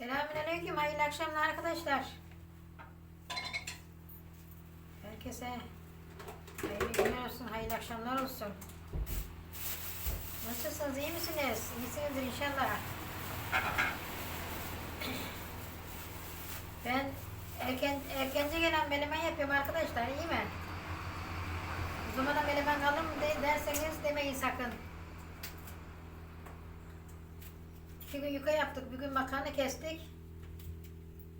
Selamünaleyküm, hayırlı akşamlar arkadaşlar. Herkese hayırlı günler olsun, hayırlı akşamlar olsun. Nasılsınız, iyi misiniz? İyisinizdir inşallah. Ben erken erkence gelen melemen yapıyorum arkadaşlar, iyi mi? O zamana melemen kalır mı de, derseniz demeyin sakın. İki gün yuka yaptık, bir gün makarna kestik.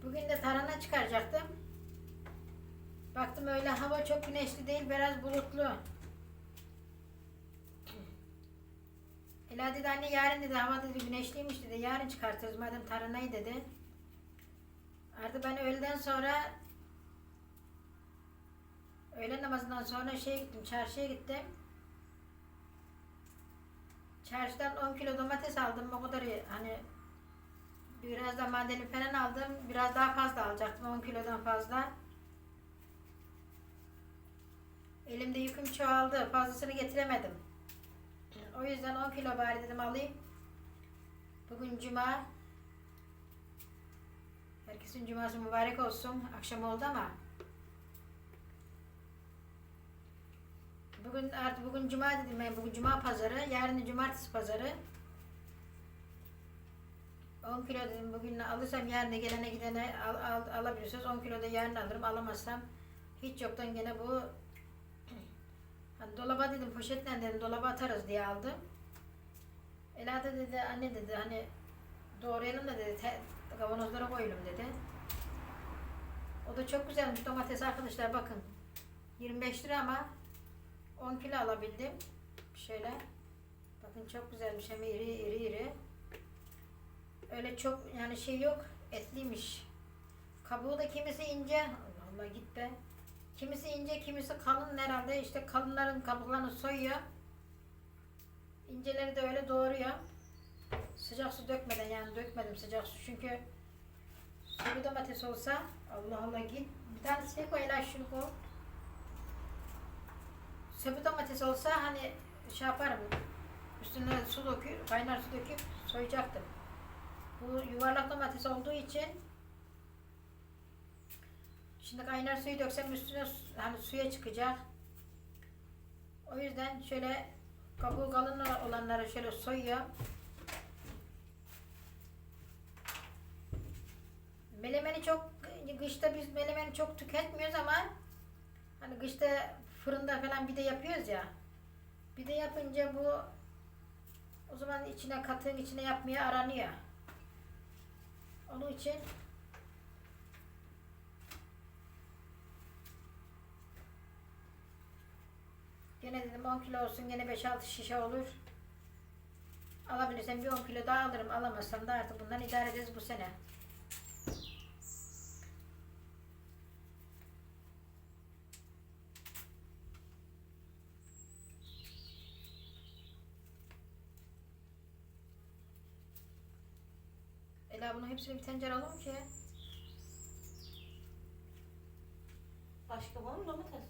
Bugün de tarhana çıkaracaktım. Baktım öyle hava çok güneşli değil, biraz bulutlu. Ela dedi anne yarın dedi hava dedi güneşliymiş dedi, yarın çıkartırız madem tarhanayı dedi. Artık ben öğleden sonra öğle namazından sonra şey gittim, çarşıya gittim. Çarşıdan 10 kilo domates aldım. O kadar hani biraz da mandalina falan aldım. Biraz daha fazla alacaktım. 10 kilodan fazla. Elimde yüküm çoğaldı. Fazlasını getiremedim. O yüzden 10 kilo bari dedim alayım. Bugün cuma. Herkesin cuması mübarek olsun. Akşam oldu ama. Bugün artık bugün cuma dedim ben bugün cuma pazarı, yarın cumartesi pazarı. 10 kilo dedim bugün alırsam yarın gelene gidene al, al, alabilirsiniz. 10 kilo da yarın alırım. Alamazsam hiç yoktan gene bu hani dolaba dedim poşetle dedim dolaba atarız diye aldım. Ela da dedi anne dedi hani doğrayalım da dedi kavanozlara koyalım dedi. O da çok güzelmiş domates arkadaşlar bakın. 25 lira ama 10 kilo alabildim. Şöyle. Bakın çok güzelmiş hem iri iri iri. Öyle çok yani şey yok. Etliymiş. Kabuğu da kimisi ince. Allah Allah git be. Kimisi ince, kimisi kalın herhalde. İşte kalınların kabuklarını soyuyor. İnceleri de öyle doğruyor. Sıcak su dökmeden yani dökmedim sıcak su çünkü sulu domates olsa Allah Allah git bir tane şey koy lan şunu koy. Söbü domates olsa hani şey yaparım. Üstüne su döküp, kaynar su döküp soyacaktım. Bu yuvarlak domates olduğu için şimdi kaynar suyu döksem üstüne hani suya çıkacak. O yüzden şöyle kabuğu kalın olanları şöyle soyuyor. Melemeni çok kışta biz melemeni çok tüketmiyoruz ama hani kışta fırında falan bir de yapıyoruz ya. Bir de yapınca bu o zaman içine katığın içine yapmaya aranıyor. Onun için Gene dedim 10 kilo olsun gene 5-6 şişe olur. Alabilirsem bir 10 kilo daha alırım. Alamazsam da artık bundan idare ederiz bu sene. Hepsini bir tencere alalım ki. Başka var mı domates?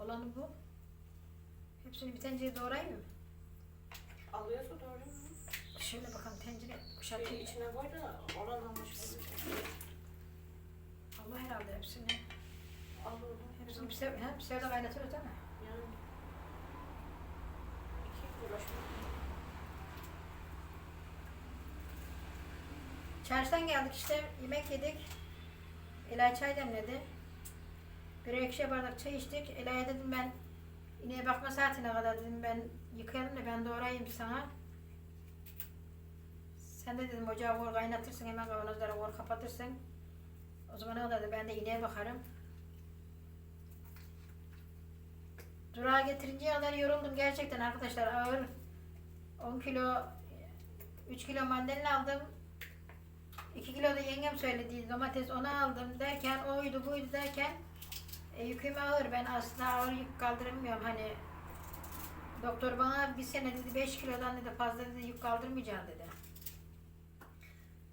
Olanı bu. Hepsini bir tencereye doğrayayım mı? Alıyorsa doğru mu? Şöyle bakalım tencere kuşatayım. içine koy da bir şey. Allah herhalde hepsini. Al oradan. Hepsini bir sev, hem sevde kaynatırız değil mi? Yani. İki uğraşma. Çarşıdan geldik işte yemek yedik. Ela çay demledi. Bir ekşi bardak çay içtik. Ela'ya dedim ben ineğe bakma saatine kadar dedim ben yıkayalım da ben doğrayayım sana. Sen de dedim ocağı kor kaynatırsın hemen kavanozlara kor kapatırsın. O zaman kadar da ben de ineğe bakarım. Durağa getirinceye kadar yoruldum gerçekten arkadaşlar ağır. 10 kilo 3 kilo mandalina aldım. 2 kilo da yengem söyledi domates onu aldım derken oydu buydu derken e, yüküm ağır ben aslında ağır yük kaldıramıyorum hani doktor bana bir sene dedi 5 kilodan dedi fazla dedi yük kaldırmayacaksın dedi.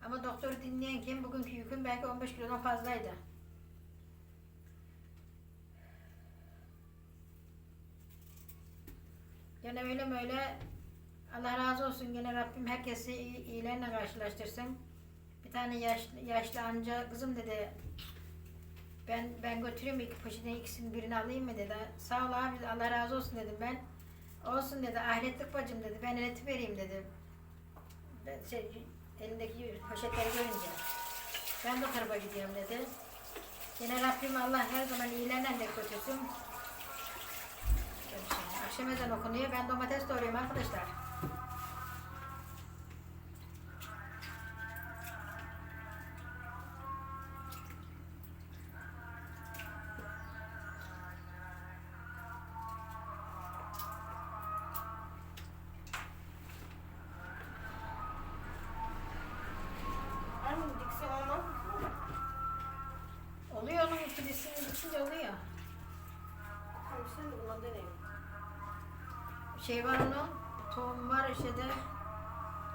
Ama doktoru dinleyen kim bugünkü yüküm belki 15 kilodan fazlaydı. Gene öyle böyle Allah razı olsun gene Rabbim herkesi iyi, iyilerle karşılaştırsın. Tane yaşlı, yaşlı amca kızım dedi ben ben götüreyim iki poşetin ikisini birini alayım mı dedi. Sağ ol abi Allah razı olsun dedim ben. Olsun dedi ahiretlik bacım dedi ben ileti vereyim dedi. Ben şey, elindeki poşetleri görünce. Ben de tarafa gidiyorum dedi. Yine Rabbim Allah her zaman iyilerden de götürsün. Akşam ezan okunuyor. Ben domates doğruyorum arkadaşlar. Oluyor. Tamam sen de buna deneyin. Şey var onun, tohum var şeyde,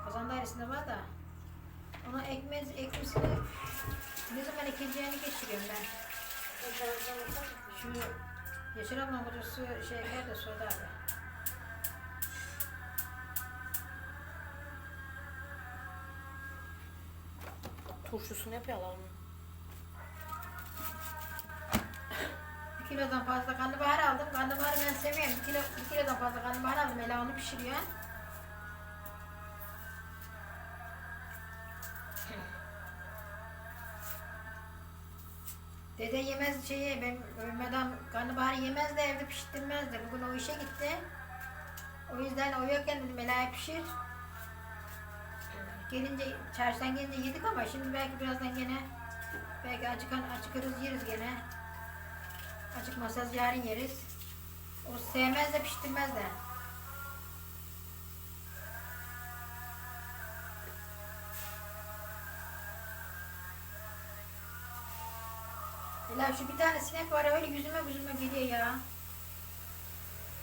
kazan dairesinde var da. Ona ekmez, ekmesini ne zaman ekileceğini geçiriyorum ben. Şu Yaşar ablanın kocası şey geldi Suudi abi. Turşusunu yapıyorlar mı? Kilodan fazla karnabahar aldım. Karnabaharı ben seviyorum. Bir, kilo, bir kilodan fazla karnabahar aldım. Ela onu pişiriyor. Dede yemez şeyi, ben madam karnabaharı yemez de evde pişirtmez de. Bugün o işe gitti. O yüzden o yokken dedim Ela'ya pişir. Gelince, çarşıdan gelince yedik ama şimdi belki birazdan gene belki acıkan acıkırız yeriz gene. Acıkmazsa yarın yeriz. O sevmez de pişirmez de. Ela şu bir tane sinek var öyle yüzüme yüzüme geliyor ya.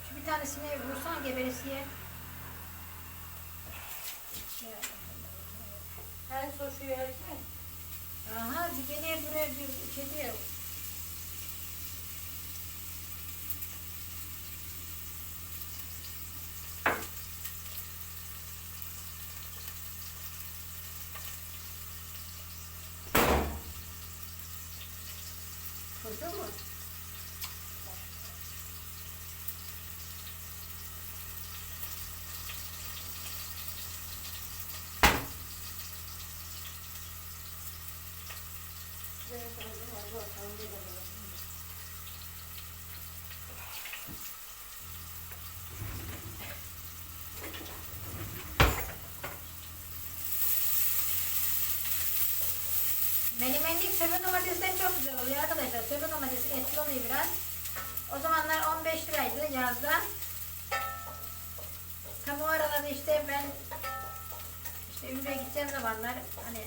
Şu bir tane sineği vursana geberesiye. Ya. En son şu yerken. Aha bir geliyor buraya bir şey diyor. Kurdu mu? Şuraya koydum. Hadi bakalım bir de bakalım. Menemenlik söbe domatesten çok güzel oluyor arkadaşlar. Söbe domates etli oluyor biraz. O zamanlar 15 liraydı yazda. Tam o aralarda işte ben işte Ümre'ye gideceğim zamanlar hani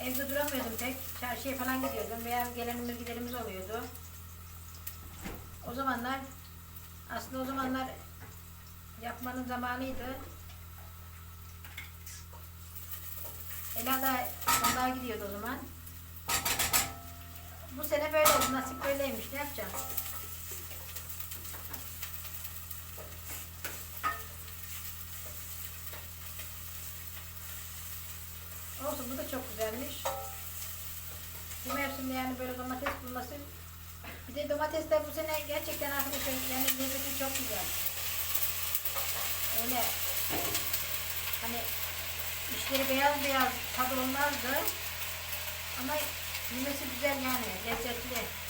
evde duramıyordum pek. Çarşıya falan gidiyordum veya gelenimiz giderimiz oluyordu. O zamanlar aslında o zamanlar yapmanın zamanıydı. Ela da onlara gidiyordu o zaman. Bu sene böyle oldu. Nasip böyleymiş. Ne yapacağım? Olsun bu da çok güzelmiş. Bu mevsimde yani böyle domates bulması. Bir de domates de bu sene gerçekten arkadaşlar yani lezzeti çok güzel. Öyle hani İşleri beyaz beyaz tadı olmazdı. Ama yemesi güzel yani, lezzetli.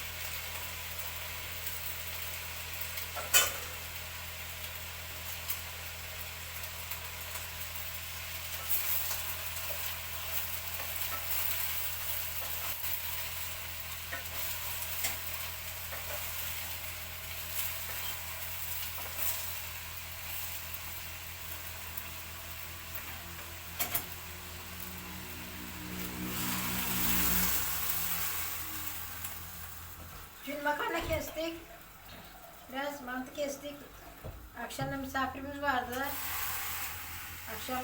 Dün makarna kestik. Biraz mantı kestik. Akşam da misafirimiz vardı. Akşam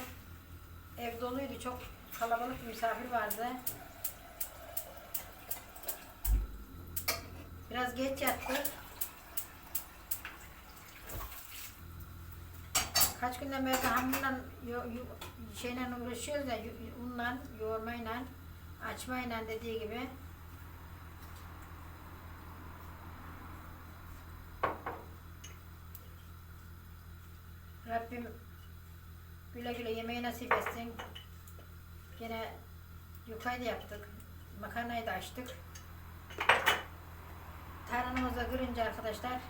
ev doluydu. Çok kalabalık bir misafir vardı. Biraz geç yattık. kaç günden beri hamurla şeyle uğraşıyoruz yo- unla, yoğurmayla, açmayla dediği gibi. Rabbim güle güle yemeği nasip etsin. Gene yukayı da yaptık. Makarnayı da açtık. Tarhanamızı kırınca arkadaşlar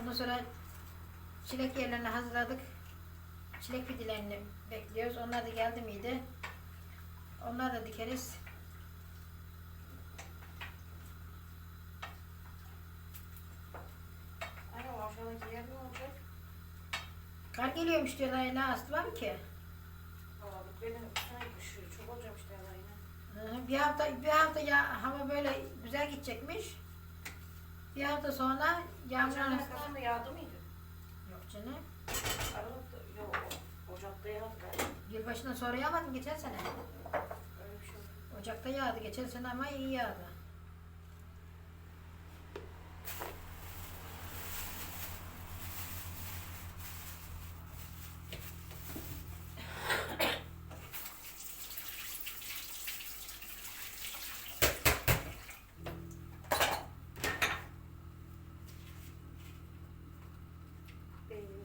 ondan sonra çilek yerlerini hazırladık. Çilek fidilerini bekliyoruz. Onlar da geldi miydi? Onlar da dikeriz. Anne o aşağıdaki yer ne olacak? Kar geliyormuş diyorlar. Ne aslı var mı ki? Benim düşüyor. Çok olacak işte ya yine. Hı, Bir hafta bir hafta ya hava böyle güzel gidecekmiş. Bir hafta sonra yağmur arasında yağdı mıydı? yok canım. Aralıkta yok. Ocakta yağdı galiba. Yılbaşından sonra yağmadı geçen sene. Öyle bir şey. Ocakta yağdı geçen sene ama iyi yağdı.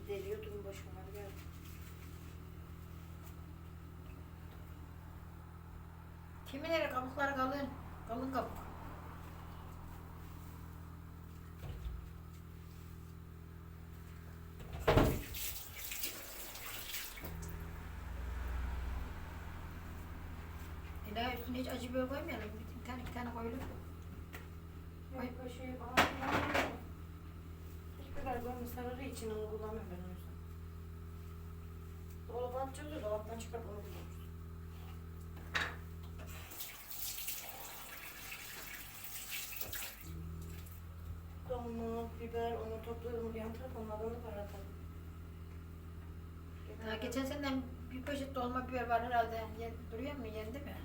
Beynimi deliyor durum başıma geldi. Kimileri kabukları kalın. Kalın kabuk. Ela üstüne hiç acı biber koymayalım. Bir tane iki tane koyalım. Ay. Yok kaşığı falan kullanmıyorum. Hiçbir galiba sararı için onu kullanmıyorum ben o yüzden. Dolaba atacağız ya dolaptan çıkarıp onu kullanıyoruz. Dolma, biber, onu topluyorum yan taraf onlardan da para atalım. Daha geçen seneden bir poşet dolma biber var herhalde. Yen, duruyor mu? Yendi mi?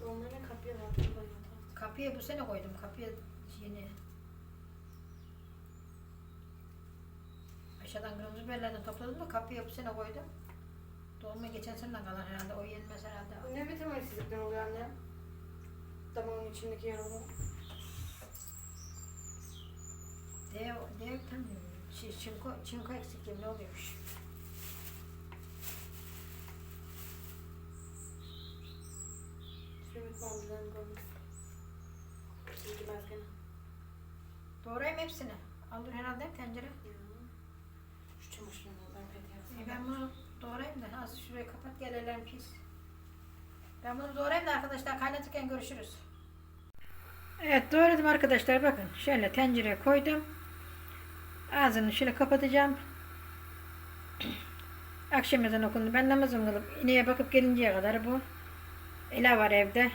Dolmayla kapıya tarafta. Kapıya bu sene koydum. Kapıya yeni. Aşağıdan kırmızı biberlerden topladım da kapıya bu sene koydum. Dolma geçen seneden kalan herhalde. O yenmez herhalde. Ne vitaminsizlikten oluyor anne? Damağın içindeki yaralı. D, D vitamini. Şey, çinko, çinko eksikliği ne oluyormuş? Sümük mamcılarını koydum. Gitmez gene. Doğrayayım hepsini. Aldır herhalde tencere. Şu ben pek E ben bunu doğrayayım da az şurayı kapat gel ellerim pis. Ben bunu doğrayayım da arkadaşlar kaynatırken görüşürüz. Evet doğradım arkadaşlar bakın şöyle tencereye koydum. Ağzını şöyle kapatacağım. Akşam ezanı okundu. Ben namazımı kılıp ineğe bakıp gelinceye kadar bu. Ela var evde.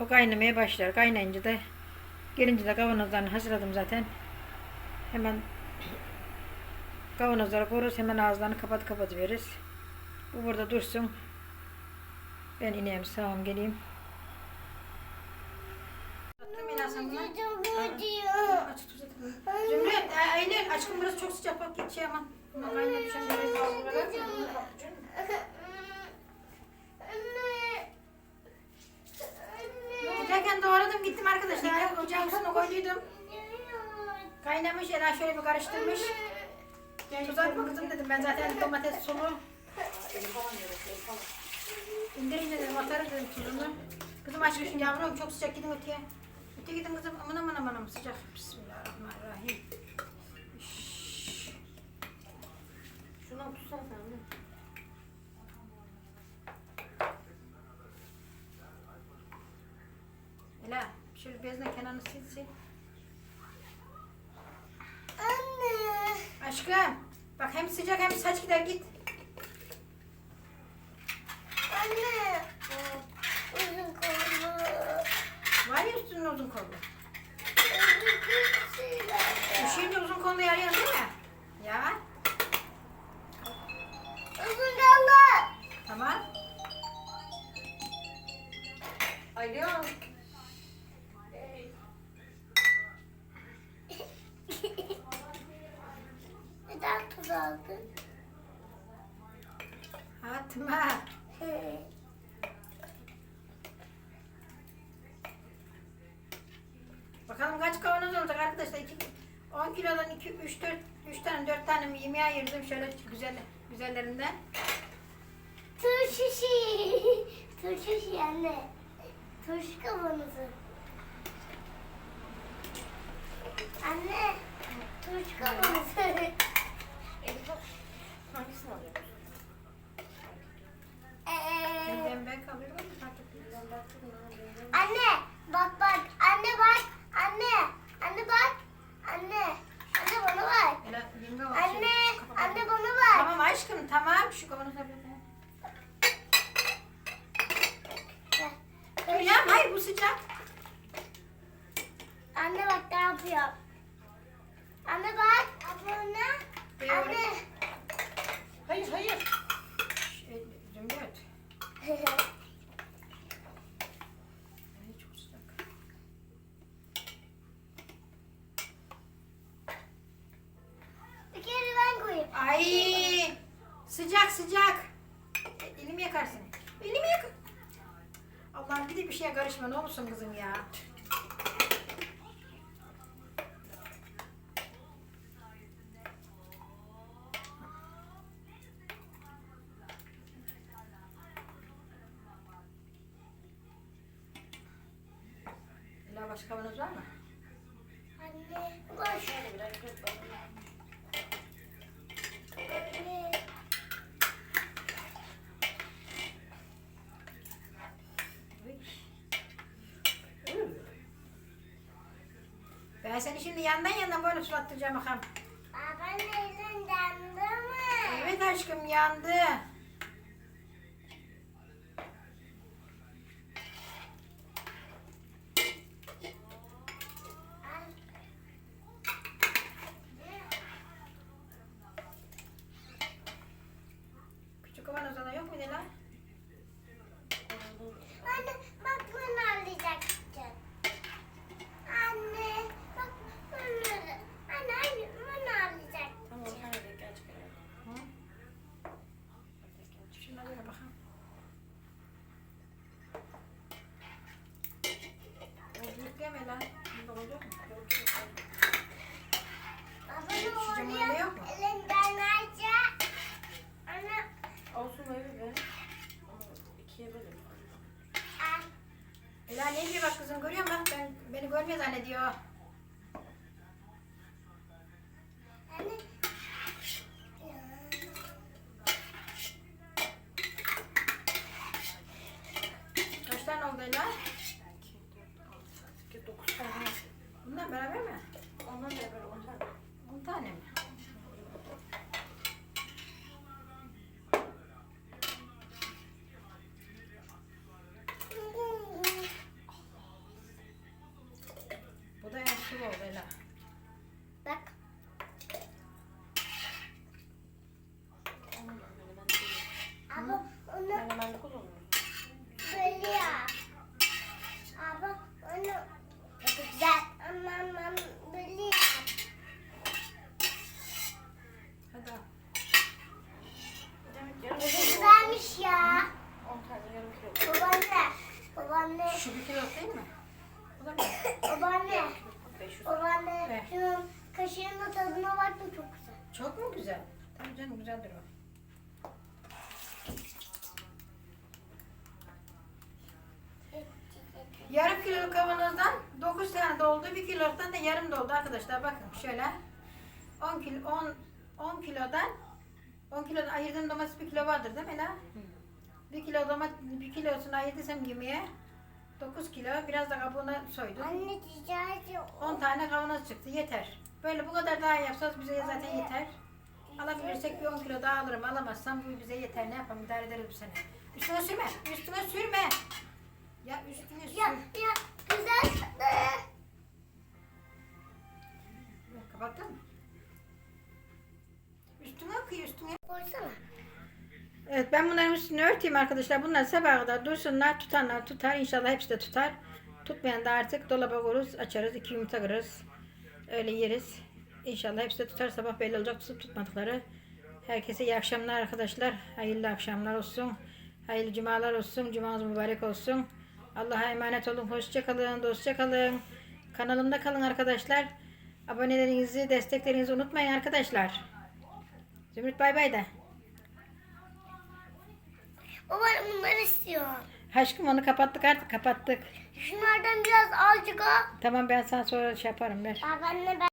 O kaynamaya başlar. Kaynayınca da gelince de kavanozlarını hazırladım zaten. Hemen Kavanozları koruruz hemen ağızlarını kapat kapat veririz. Bu burada dursun. Ben ineyim sağım geleyim. Zümrüt, Eylül aşkım burası çok sıcak bak git şey Giderken doğradım gittim arkadaşlar. Ocağın üstüne koyduydum. Kaynamış Ela şöyle bir karıştırmış. Tuz atma kızım dedim ben zaten domates sulu. İndirince dedim atarım dedim tuzunu. Kızım açmışım yavrum çok sıcak gidin öteye. Öteye gidin kızım aman aman aman sıcak. Bismillahirrahmanirrahim. Şundan tutsana sen anne. Ela şöyle bezle kenarını sil sil. Aşkım bak hem sıcak hem saç gider git. Var ya üstünün uzun kollu. Üşüyünce uzun kollu yarıyorsun değil mi? Ya 10 kilodan 2, 3, 4, 3 tane 4 tane yemeğe ayırdım. Şöyle güzel güzellerinden. Turşu şey. Turşu şey anne. Turşu kavanozu. Anne. Turşu kavanozu. Elif. Hangisini alıyorsun? Ee, Ben ben kalıyorum ama fark etmez. Ben baktım ya. benim- anne bak bak. Anne bak. Anne. Anne bak. Anne. Anne bana bak. Ela, yenge var. Anne. Şey, kapat- Anne bana bak. Tamam aşkım tamam. Şu kavanoza bir de. Dur ya hayır bu sıcak. Anne bak ne yapıyor. Anne bak. Abone. Böyle. Anne. Hayır hayır. Şey, Zümrüt. Ay, çok sıcak. Bir kere ben koyayım. Ay sıcak sıcak. E, Elimi yakarsın. Elimi yak. Şeye karışma ne olursun kızım ya. Başka var mı? Anne. Koş. Şöyle biraz koy bakalım. Anne. Ben seni şimdi yandan yandan böyle sulattıracağım bakalım. Babanın elin yandı mı? Evet aşkım yandı. Küçük kavanozda da yok mu Dela? Anne bak bunu alacaktım. Anne bak bunu. Anne anne bunu alacaktım. Tamam bir tane de gel çıkaralım. Hı? Şuna böyle bakalım. O büyükleme lan. Bunda olacak mı? Baba Şu ne camında oluyor? yok mu? Elinden alacak. Anne. Olsun öyle be. Ama ikiye bölelim. al. Ela ne diyor bak kızım görüyor musun? Ben, beni görmüyor zannediyor. Koyuyorum. Ama onu Ben de ben de kullanıyorum. böyle yap. Ama onu çok güzel. Ama ama böyle yap. Hadi al. Demek yarım Bu kilo. güzelmiş ya. 10 tane yarım kilo. Babaanne. Babaanne. Şu bir kilo değil mi? Bu da mı? Babaanne. 500. Babaanne. Evet. Şunun kaşığının da tadına bak da çok güzel. Çok mu güzel? Tabii canım güzeldir o. Yarım kiloluk kavanozdan 9 1 kiloluktan da yarım doldu arkadaşlar. Bakın şöyle. 10 kilo 10 10 kilodan 10 kilodan ayırdığım domates 1 kilo vardır değil mi la? 1 kilo domates 1 kilosunu ayırdıysam yemeğe 9 kilo biraz da kabuğuna soydum. Anne ticari 10 tane kavanoz çıktı yeter. Böyle bu kadar daha yapsanız bize zaten yeter. Alabilirsek bir 10 kilo daha alırım. Alamazsam bu bize yeter. Ne yapalım idare ederiz bu sene. Üstüne sürme. Üstüne sürme. Ya üstüne sür. Ya ya güzel. Kapattın mı? Üstüne akıyor üstüne. Koysana. Evet ben bunların üstünü örteyim arkadaşlar. Bunlar sabaha kadar dursunlar. Tutanlar tutar. İnşallah hepsi de tutar. Tutmayan da artık dolaba koyarız. Açarız. iki yumurta kırarız. Öyle yeriz. İnşallah hepsi de tutar. Sabah belli olacak tutup tutmadıkları. Herkese iyi akşamlar arkadaşlar. Hayırlı akşamlar olsun. Hayırlı cumalar olsun. Cumanız mübarek olsun. Allah'a emanet olun. Hoşça kalın. Dostça kalın. Kanalımda kalın arkadaşlar. Abonelerinizi, desteklerinizi unutmayın arkadaşlar. Zümrüt bay bay de. Baba bunları istiyorum. Aşkım onu kapattık artık kapattık. Şunlardan biraz azıcık al. Tamam ben sana sonra şey yaparım ver. Bak anne ben